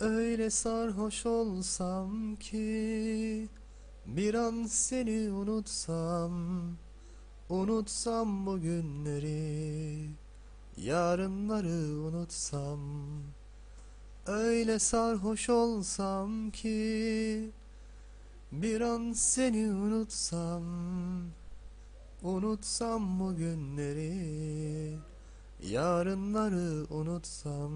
Öyle sarhoş olsam ki bir an seni unutsam Unutsam bu günleri Yarınları unutsam. Öyle sarhoş olsam ki Bir an seni unutsam Unutsam bu günleri Yarınları unutsam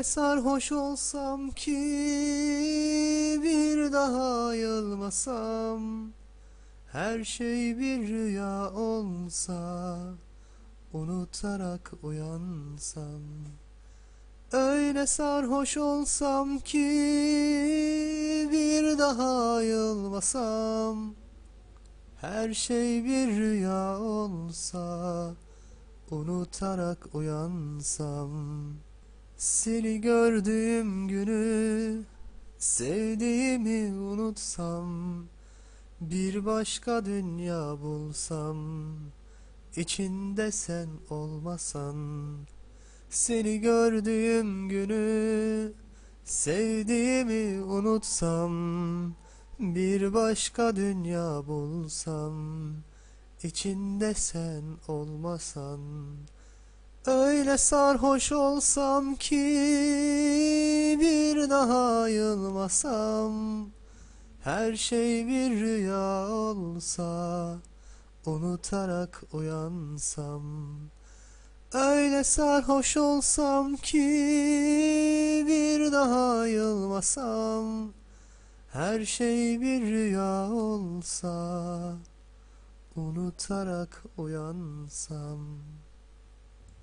Öyle sarhoş olsam ki bir daha ayılmasam Her şey bir rüya olsa unutarak uyansam. Öyle sarhoş olsam ki bir daha ayılmasam Her şey bir rüya olsa unutarak uyansam seni gördüğüm günü sevdiğimi unutsam bir başka dünya bulsam içinde sen olmasan. Seni gördüğüm günü sevdiğimi unutsam bir başka dünya bulsam içinde sen olmasan Öyle sarhoş olsam ki bir daha ayılmasam Her şey bir rüya olsa unutarak uyansam. Öyle sarhoş olsam ki bir daha ayılmasam Her şey bir rüya olsa unutarak uyansam